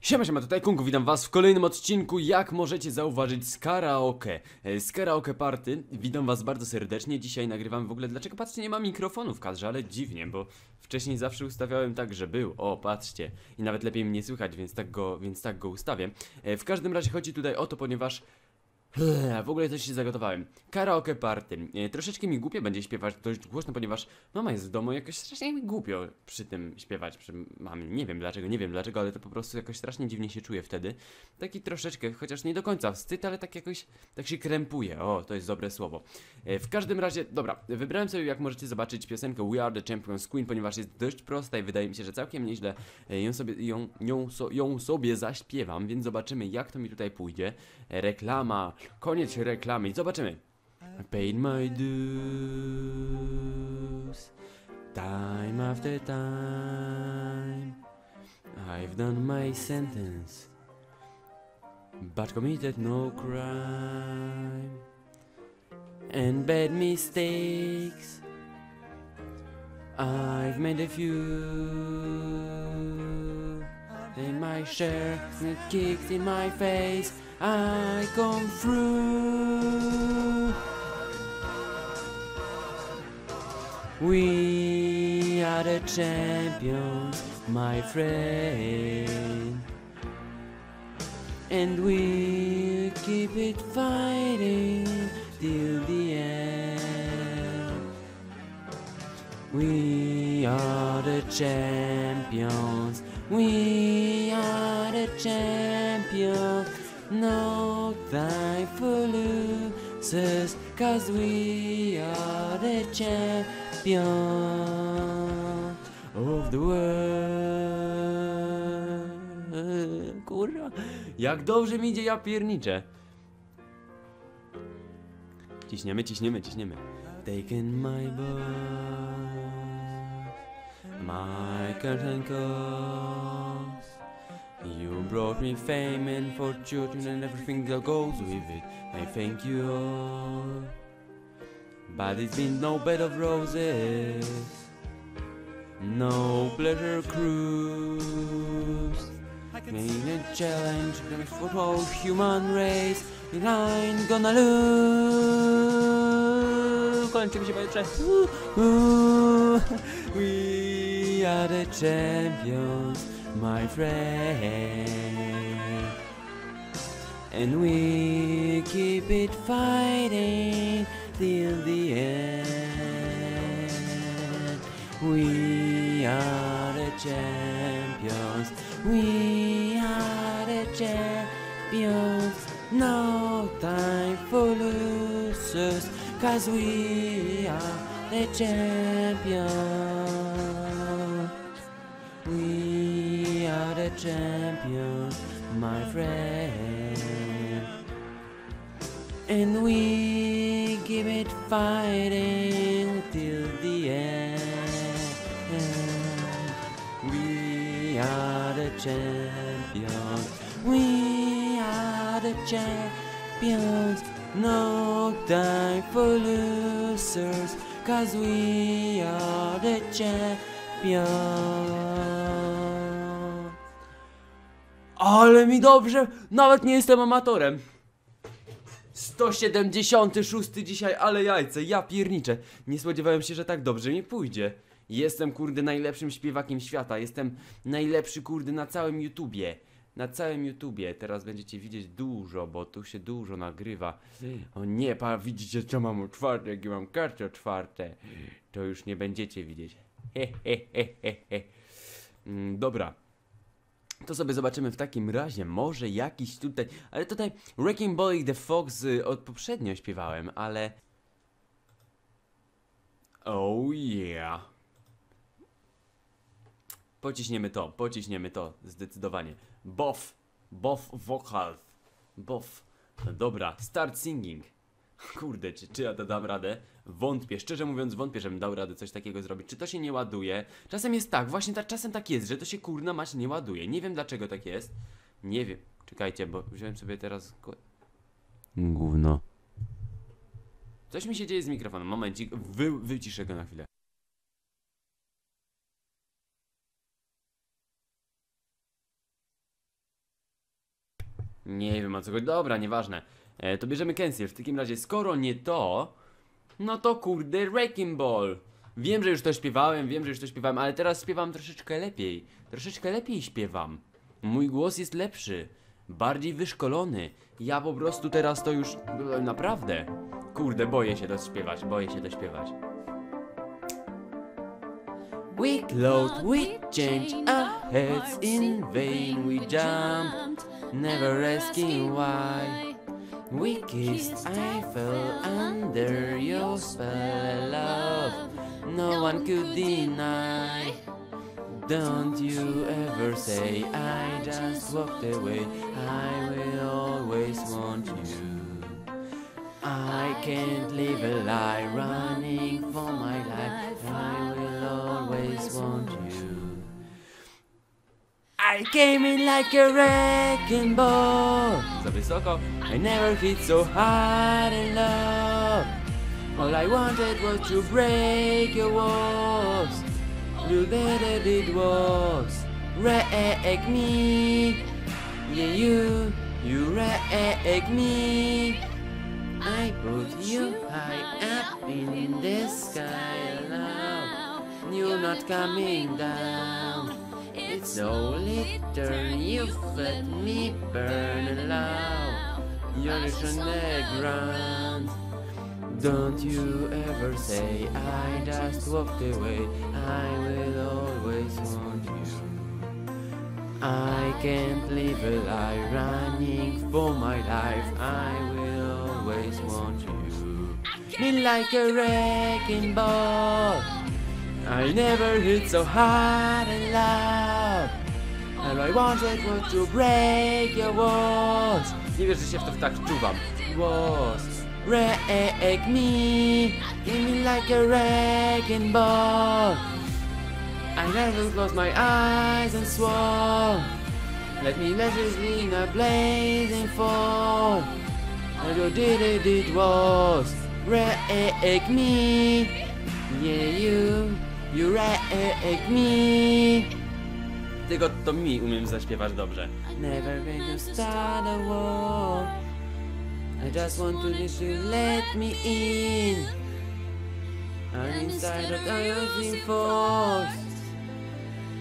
Siema, siema, tutaj Kungu, witam was w kolejnym odcinku, jak możecie zauważyć, z karaoke E, Z karaoke party, witam was bardzo serdecznie. Dzisiaj nagrywam w ogóle, dlaczego patrzcie, nie ma mikrofonu w kadrze, ale dziwnie, bo Wcześniej zawsze ustawiałem tak, że był, o patrzcie. I nawet lepiej mnie słychać, więc tak go, więc tak go ustawię. E, W każdym razie chodzi tutaj o to, ponieważ W ogóle coś się zagotowałem. Karaoke party. E, Troszeczkę mi głupio będzie śpiewać dość głośno, ponieważ mama jest w domu, jakoś strasznie mi głupio przy tym śpiewać przy mamie. Nie wiem dlaczego, nie wiem dlaczego, ale to po prostu jakoś strasznie dziwnie się czuję wtedy. Taki troszeczkę, chociaż nie do końca wstyd, ale tak jakoś, tak się krępuje. O, to jest dobre słowo. E, W każdym razie, dobra, wybrałem sobie, jak możecie zobaczyć, piosenkę We Are The Champions Queen, ponieważ jest dość prosta i wydaje mi się, że całkiem nieźle e, ją sobie, ją, ją, so, ją sobie zaśpiewam, więc zobaczymy, jak to mi tutaj pójdzie. Reklama, koniec reklamy, zobaczymy. I paid my dues, time after time. I've done my sentence, but committed no crime. And bad mistakes, I've made a few. And my share kicks in my face, I come through. We are the champions, my friend. And we keep it fighting till the end. We are the champions. We are the champions. No time for losers, cause we are the champions of the world. Kurwa, jak dobrze mi idzie, ja pierniczę. Ciśniemy, ciśniemy, ciśniemy. Taken my boss, my curtain calls. You brought me fame and fortune and everything that goes with it. I thank you all. But it's been no bed of roses, no pleasure cruise. Main a challenge for whole human race, and I'm gonna lose. Kończymy się pojutrze. Are the champions, my friend. And we keep it fighting till the end. We are the champions. We are the champions. No time for losers, cause we are the champions. Champions, my friend. And we keep it fighting till the end. We are the champions. We are the champions. No time for losers, cause we are the champions. Ale mi dobrze, nawet nie jestem amatorem. 176 dzisiaj, ale jajce, ja pierniczę. Nie spodziewałem się, że tak dobrze mi pójdzie. Jestem kurde najlepszym śpiewakiem świata, jestem najlepszy kurde na całym YouTubie. Na całym YouTubie. Teraz będziecie widzieć dużo, bo tu się dużo nagrywa. O nie, pa, widzicie co mam otwarte, jakie mam karty otwarte. To już nie będziecie widzieć. He, he, he, he, he. Mm, Dobra. To sobie zobaczymy w takim razie, może jakiś tutaj, ale tutaj Wrecking Ball The Fox y, od poprzednio śpiewałem, ale... Oh yeah. Pociśniemy to, pociśniemy to, zdecydowanie. Bof, bof vocal, bof. Dobra, start singing. Kurde, czy, czy ja to dam radę? Wątpię, szczerze mówiąc wątpię, żebym dał radę coś takiego zrobić. Czy to się nie ładuje? Czasem jest tak, właśnie tak, czasem tak jest, że to się kurna mać nie ładuje. Nie wiem dlaczego tak jest. Nie wiem. Czekajcie, bo wziąłem sobie teraz... Gówno. Coś mi się dzieje z mikrofonem. Momencik, wy, wyciszę go na chwilę. Nie wiem o co chodzi. Dobra, nieważne. E, to bierzemy cancel. W takim razie, skoro nie to, no to kurde Wrecking Ball. Wiem, że już to śpiewałem, wiem, że już to śpiewałem, ale teraz śpiewam troszeczkę lepiej. Troszeczkę lepiej śpiewam. Mój głos jest lepszy, bardziej wyszkolony. Ja po prostu teraz to już e, naprawdę. Kurde, boję się to śpiewać, boję się to śpiewać. We load, we change our heads in vain, we jump, never asking why. We kissed, I fell under your spell, love. No one could deny. Don't you ever say I just walked away. I will always want you. I can't live a lie running for my life. I came in like a wrecking ball. Za wysoko. I never hit so hard in love. All I wanted was to break your walls. You did it, it was wreck me. Yeah, you, you wreck me. I put you high up in the sky now. You're not coming down. It's only turn you let me burn loud. You're on the ground. Don't you ever say I just walked away. I will always want you. I can't live a lie running for my life. I will always want you. Me like a wrecking ball. I never hit so hard in love. All I wanted was to break your walls. Nie wiesz, że się w to tak wczuwam. Walls. Wreck me. Give me like a wrecking ball. I never closed my eyes and swore. Let me let this in a blazing fall. And you did it, it was wreck me. Yeah, you, you wreck me. Tylko to mi umiem zaśpiewać dobrze. Never to start a war. I just want you to let me in. I'm inside of the force.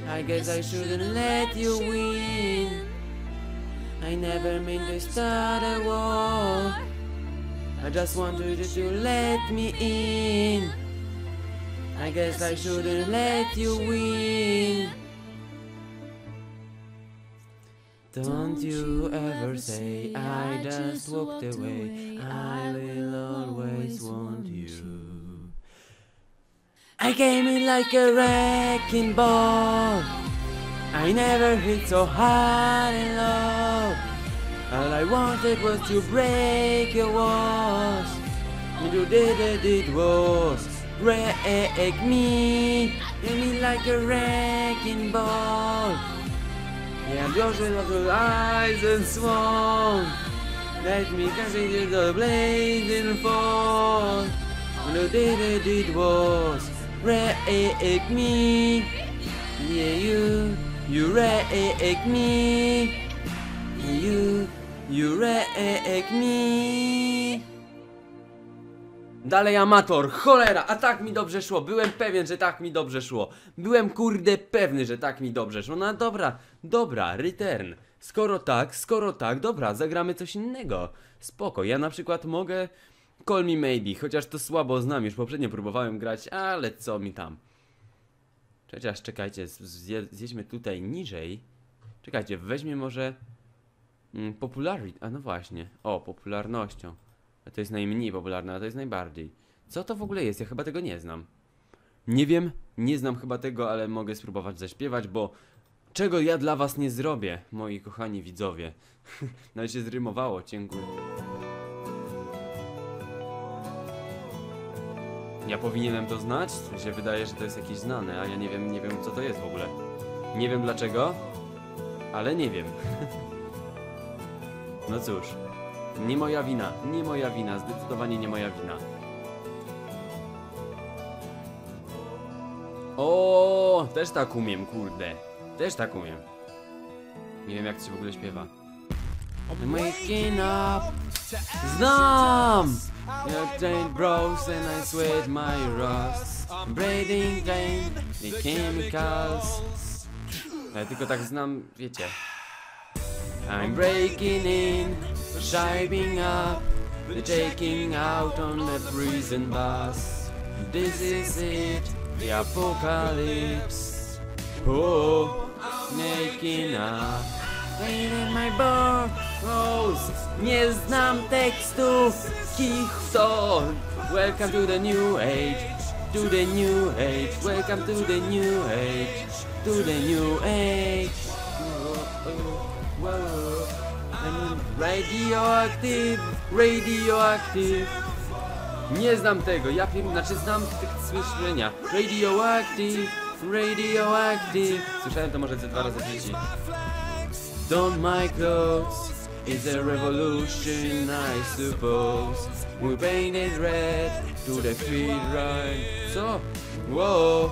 I guess I shouldn't let you win. I never meant to start a war. I just wanted you to let me in. I guess I shouldn't let you win. Don't you ever say I just walked away. I will always want you. I came in like a wrecking ball. I never hit so hard in love. All I wanted was to break your walls. You did it, it was wreck me. Hit me like a wrecking ball. And ocean of the and swan. Let me catch into the blazing fall. On the day that it was, wreck me. Yeah, you, you wreck me. You, you wreck me. Dalej amator, cholera, a tak mi dobrze szło, byłem pewien, że tak mi dobrze szło. Byłem kurde pewny, że tak mi dobrze szło. No dobra, dobra, return. Skoro tak, skoro tak, dobra, zagramy coś innego. Spoko, ja na przykład mogę Call me maybe, chociaż to słabo znam, już poprzednio próbowałem grać, ale co mi tam. Chociaż czekajcie, zje, zjedźmy tutaj niżej. Czekajcie, weźmie może mm, popularity, a no właśnie, o, popularnością. To jest najmniej popularne, a to jest najbardziej. Co to w ogóle jest? Ja chyba tego nie znam. Nie wiem, nie znam chyba tego, ale mogę spróbować zaśpiewać, bo czego ja dla was nie zrobię, moi kochani widzowie. Nawet się zrymowało, dziękuję. Ja powinienem to znać? Mi się wydaje, że to jest jakieś znane, a ja nie wiem, nie wiem co to jest w ogóle. Nie wiem dlaczego, ale nie wiem. no cóż, nie moja wina, nie moja wina, zdecydowanie nie moja wina. O, też tak umiem, kurde. Też tak umiem. Nie wiem jak to się w ogóle śpiewa. I'm waking up. Znam! Your train bros and I sweat my rust. Breathing gain, the chemicals. Ja tylko tak znam, wiecie. I'm breaking in, shiving up, taking out on the prison bus. This is it, the apocalypse. Oh, making up. Pain in my bones. Nie znam tekstów. Kichson. Welcome to the new age. To the new age. Welcome to the new age. To the new age. Oh, oh. Radioactive. Radioactive. Nie znam tego, ja wiem, znaczy znam tych słyszenia. Radioactive, radioactive. Słyszałem to może ze dwa razy w życiu. Don't my clothes, it's a revolution, I suppose. We painted red to the feet right. So, whoa.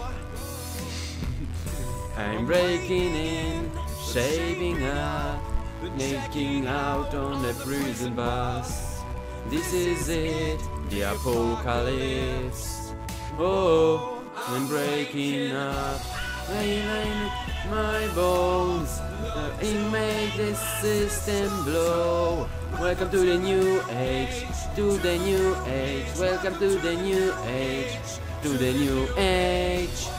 I'm breaking in, shaving up, making out on a prison bus. This is it, the apocalypse. Oh, I'm breaking up. My bones. It made the system blow. Welcome to the new age. To the new age. Welcome to the new age. To the new age.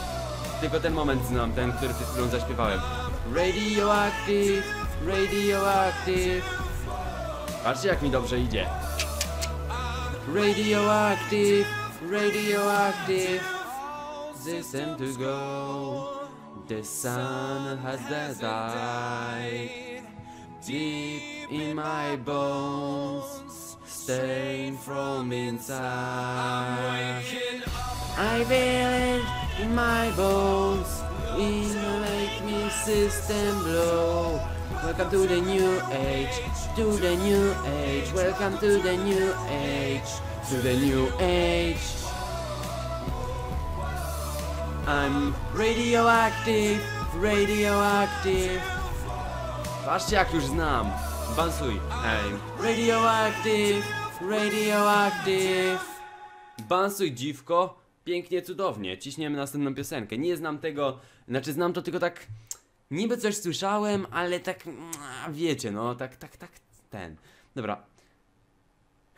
Tylko ten moment znam, ten, który przed chwilą zaśpiewałem. Radioactive, radioactive. Patrzcie jak mi dobrze idzie. Radioactive, radioactive. System to go. The sun has died. Deep in my bones, staying from inside. I feel it in my bones, in the make me system blow. Welcome to the new age, to the new age. Welcome to the new age, to the new age. I'm radioactive, radioactive. Patrzcie jak już znam. Bansuj. I'm radioactive, radioactive. Bansuj dziwko. Pięknie, cudownie. Ciśniemy następną piosenkę. Nie znam tego, znaczy znam to tylko tak... Niby coś słyszałem, ale tak... mm, Wiecie, no, tak, tak, tak, ten. Dobra.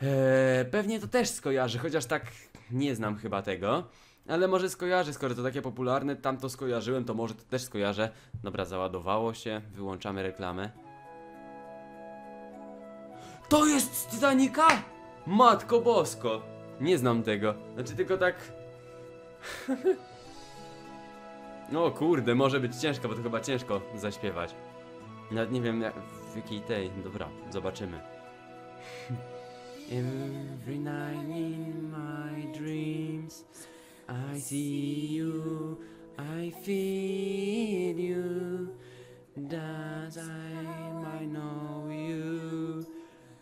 Eee, pewnie to też skojarzy, chociaż tak nie znam chyba tego. Ale może skojarzę, skoro to takie popularne, tam to skojarzyłem, to może to też skojarzę. Dobra, załadowało się, wyłączamy reklamę. To jest z Titanica? Matko Bosko! Nie znam tego. Znaczy tylko tak... no kurde, może być ciężko, bo to chyba ciężko zaśpiewać. Nawet nie wiem jak, w jakiej tej. Dobra, zobaczymy. Every night in my dreams I see you, I feel you That I might know you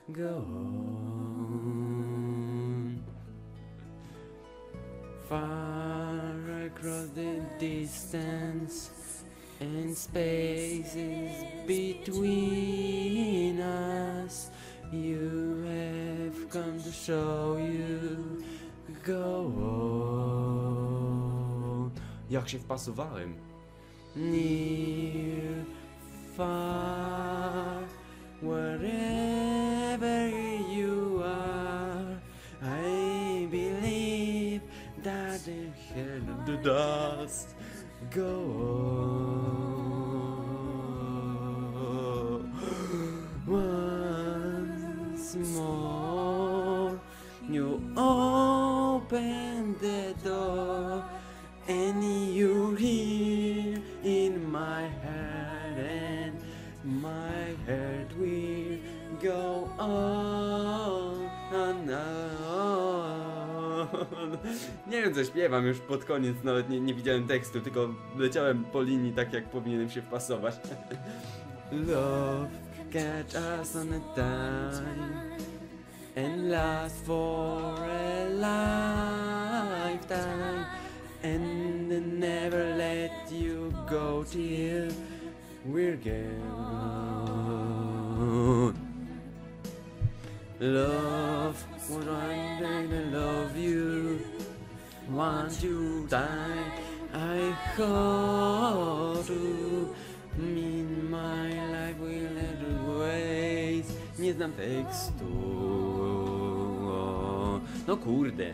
Go on Far across the distance And spaces between us. You have come to show you Go on. Jak się wpasowałem? Near, far Wherever the dust Go on Once more You open the door And you're here in my heart And my heart will go on and on Nie wiem co śpiewam już pod koniec, nawet nie, nie widziałem tekstu, tylko leciałem po linii tak jak powinienem się wpasować. Love catch us on a time and last for a lifetime and never let you go till we're gone. Love, one day I love you. Want you die, I hope to. In my life will always. Nie znam tekstu. No kurde.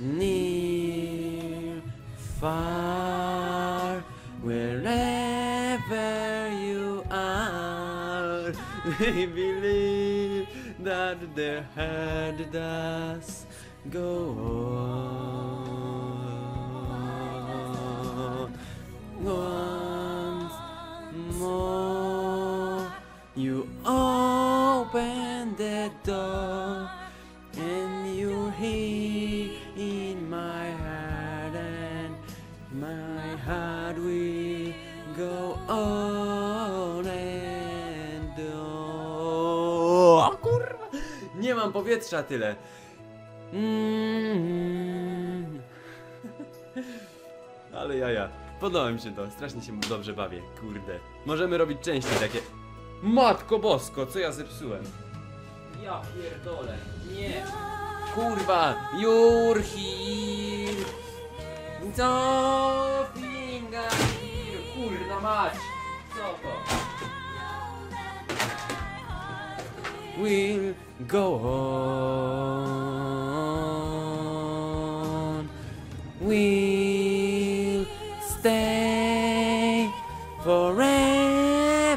Near, far, wherever you are, believe that their heart does go on. Once more, you open the door, and you're here in my heart, and my heart will go on mam powietrza tyle. Mm. Ale jaja. Podoba mi się to, strasznie się dobrze bawię, kurde. Możemy robić częściej takie... Matko bosko, co ja zepsułem? Ja pierdolę, nie. Kurwa, you're here. Co finga. Kurna mać. Co to? We'll go on. We'll stay forever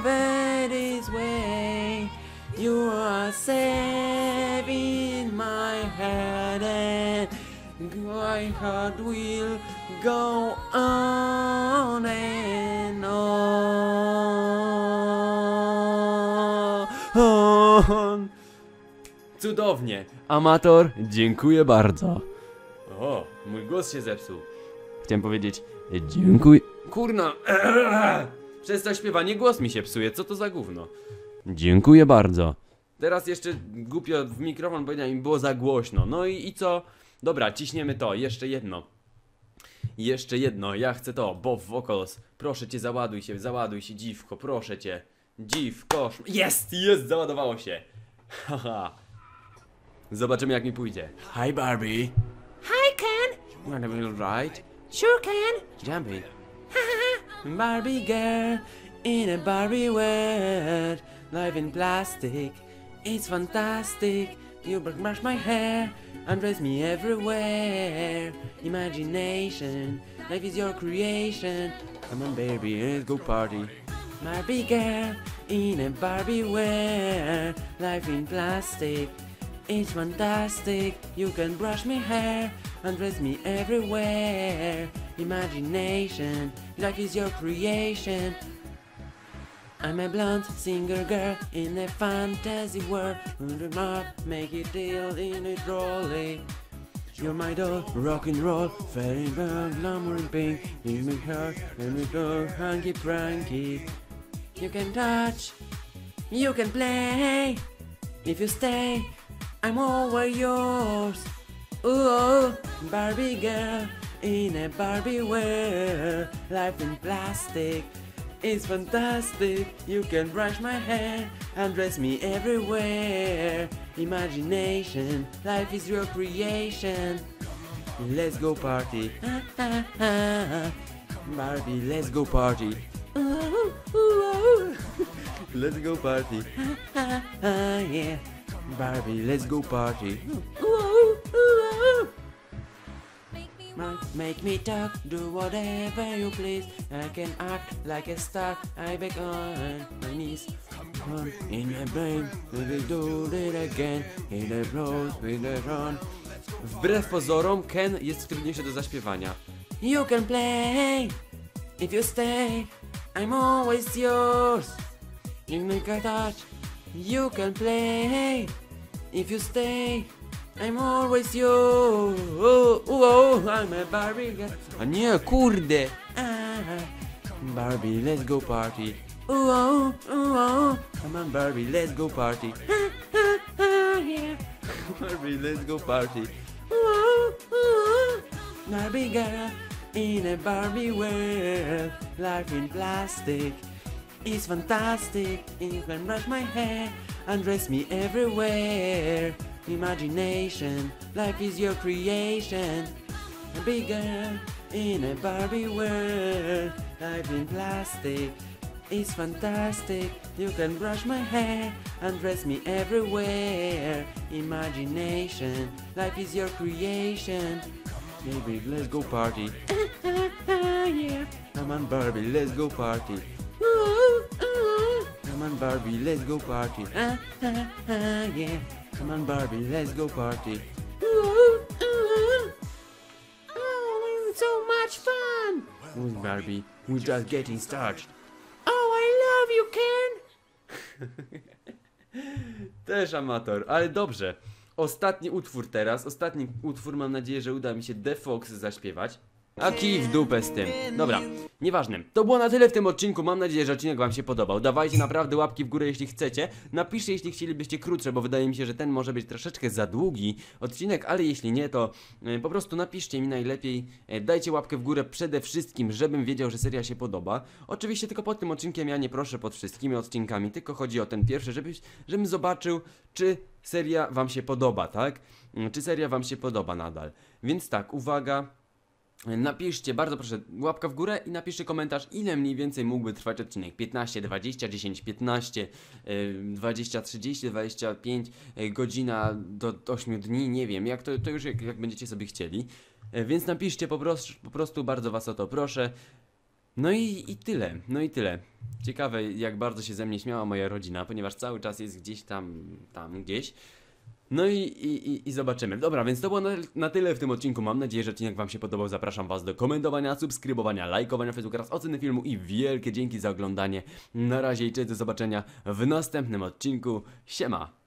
this way. You are safe in my head, and my heart will Cudownie. Amator, dziękuję bardzo. O, mój głos się zepsuł. Chciałem powiedzieć dziękuję. Kurna. Przez to śpiewanie głos mi się psuje. Co to za gówno? Dziękuję bardzo. Teraz jeszcze głupio w mikrofon powiedziałem mi było za głośno. No i, i co? Dobra, ciśniemy to. Jeszcze jedno. Jeszcze jedno, ja chcę to, Bob Vocals. Proszę cię, załaduj się, załaduj się, dziwko, proszę cię. Dziwko, jest, jest, załadowało się. Haha. Zobaczymy jak mi pójdzie. Hi Barbie. Hi, Ken. Wanna be right? Sure, Ken. Jumping. Barbie girl in a Barbie world, life in plastic. It's fantastic. You brush my hair, undress me everywhere. Imagination, life is your creation. Come on, baby, let's go party. Barbie girl in a Barbie world, life in plastic. It's fantastic. You can brush my hair, and dress me everywhere. Imagination, life is your creation. I'm a blonde singer girl in a fantasy world. Under my make it deal in a trolley. You're my doll, rock and roll, fairy bell, glamour and pink. You make her, and we go hanky pranky. You can touch, you can play. If you stay, I'm always yours. Ooh, Barbie girl in a Barbie world, life in plastic. It's fantastic. You can brush my hair and dress me everywhere. Imagination, life is your creation. Let's go party. Barbie, let's go party. Ooh, ooh, ooh. let's go party. yeah. Barbie, let's go party. Make me talk, do whatever you please. I can act like a star. I beg on my knees. On in my brain, we do it again. In the rose, with the run. Wbrew pozorom, Ken jest trudniejszy do zaśpiewania. You can play if you stay. I'm always yours. You a touch. You can play if you stay. I'm always yours. Oh, oh, I'm a Barbie girl. A nie, kurde. Ah, Barbie, let's go party. Oh, ooh, oh. Come on, Barbie, let's go party. yeah. Barbie, let's go party. Ooh, ooh, Barbie girl in a Barbie world, life in plastic. It's fantastic. You can brush my hair, and dress me everywhere. Imagination, life is your creation. A big girl in a Barbie world. Life in plastic is fantastic. You can brush my hair, and dress me everywhere. Imagination, life is your creation. Baby, let's go party. yeah. Come on, Barbie, let's go party. Come on, Barbie, let's go party. Ah, ah, ah, yeah. Come on, Barbie, let's go party. Ooh, ooh. Oh, so much fun. Who's Barbie? We're just getting started. Oh, I love you, Ken. Też amator, ale dobrze. Ostatni utwór teraz, ostatni utwór mam nadzieję, że uda mi się The Fox zaśpiewać. A kij w dupę z tym. Dobra, nieważne. To było na tyle w tym odcinku. Mam nadzieję, że odcinek Wam się podobał. Dawajcie naprawdę łapki w górę, jeśli chcecie. Napiszcie, jeśli chcielibyście krótsze, bo wydaje mi się, że ten może być troszeczkę za długi odcinek, ale jeśli nie, to e, po prostu napiszcie mi najlepiej. E, dajcie łapkę w górę przede wszystkim, żebym wiedział, że seria się podoba. Oczywiście tylko pod tym odcinkiem ja nie proszę pod wszystkimi odcinkami, tylko chodzi o ten pierwszy, żeby, żebym zobaczył, czy seria Wam się podoba, tak? Mm, Czy seria Wam się podoba nadal. Więc tak, uwaga. Napiszcie, bardzo proszę, łapka w górę i napiszcie komentarz, ile mniej więcej mógłby trwać odcinek. 15, 20, 10, 15, y, 20, 30, 25, y, godzina do 8 dni, nie wiem, jak to, to już jak, jak będziecie sobie chcieli. Y, Więc napiszcie po prostu, po prostu, bardzo was o to proszę. No i, i tyle, no i tyle. Ciekawe, jak bardzo się ze mnie śmiała moja rodzina, ponieważ cały czas jest gdzieś tam, tam gdzieś. No i, i, i, zobaczymy. Dobra, więc to było na, na tyle w tym odcinku. Mam nadzieję, że odcinek Wam się podobał. Zapraszam Was do komentowania, subskrybowania, lajkowania Facebook oraz oceny filmu i wielkie dzięki za oglądanie. Na razie i cześć, do zobaczenia w następnym odcinku. Siema!